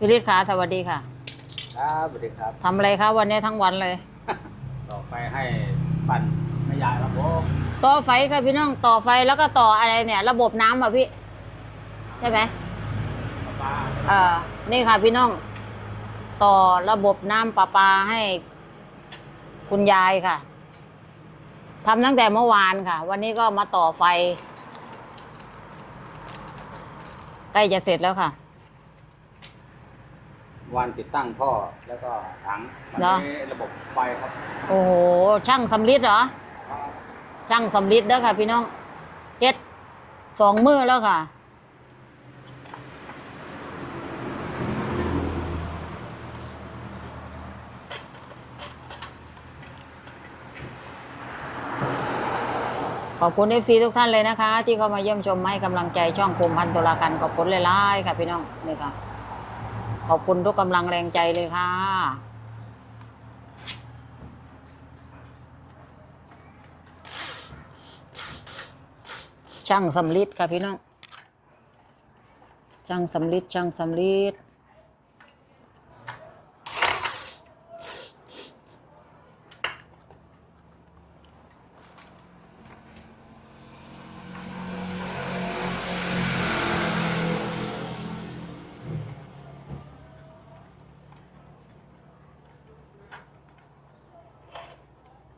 พี่ฤทธิ์ขาสวัสดีค่ะครับสวัสดีครับทำอะไรคะวันนี้ทั้งวันเลย ต่อไปให้ปั่นแม่ยายครับผมต่อไฟค่ะพี่น้องต่อไฟแล้วก็ต่ออะไรเนี่ย ระบบน้ำอะพี่ใช่ไหมป้าเอ่อนี่ค่ะพี่น้อง ต่อระบบน้ำประปาให้ คุณยายค่ะทำตั้งแต่เมื่อวานค่ะ วันนี้ก็มาต่อไฟ ใกล้จะเสร็จแล้วค่ะ วันติดตั้งท่อแล้วก็ถังมันเหรอนี้ระบบไฟครับโอ้โห ช่างสำลิดเหรอ ช่างสำลิดเด้อค่ะ พี่น้องเฮ็ดสองมือแล้วค่ะ ขอบคุณเอฟซีทุกท่านเลยนะคะ ที่เข้ามาเยี่ยมชมให้กำลังใจช่องภูมิพันธ์ตุลากันขอบคุณหลายๆค่ะพี่น้องนี่ค่ะ ขอบคุณทุกกำลังแรงใจเลยค่ะ ช่างสำลิดค่ะพี่น้อง ช่างสำลิดช่างสำลิด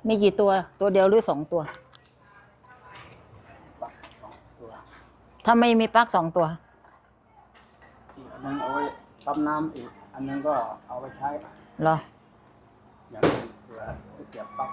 มีกี่ตัว ตัวเดียวหรือสองตัวปลั๊กสองตัวถ้าไม่มีปลั๊กสองตัว อีกอันนึงเอาไว้ปั๊มน้ำอีก อันนึงก็เอาไปใช้ เหรอ อย่างนึงเผื่อไปเก็บปลั๊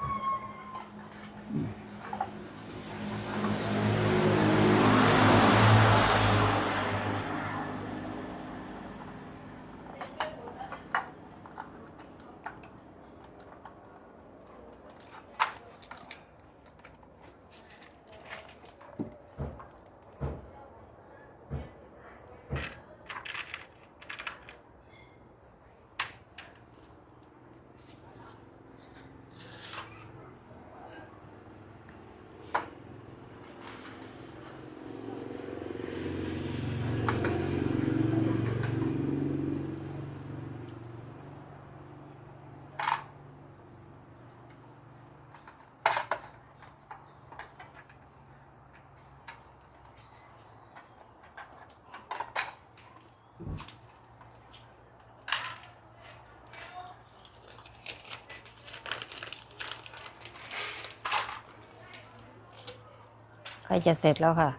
ล้จะเสร็จแล้วค่ะ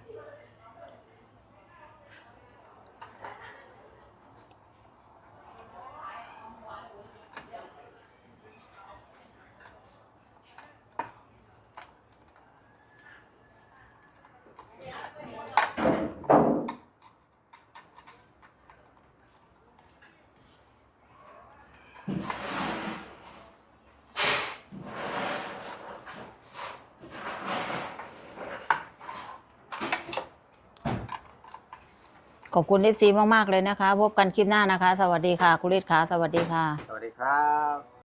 ขอบคุณเอฟซีมาก ๆ เลยนะคะ พบกันคลิปหน้านะคะ สวัสดีค่ะ คุณฤทธิ์ค่ะ สวัสดีค่ะ สวัสดีครับ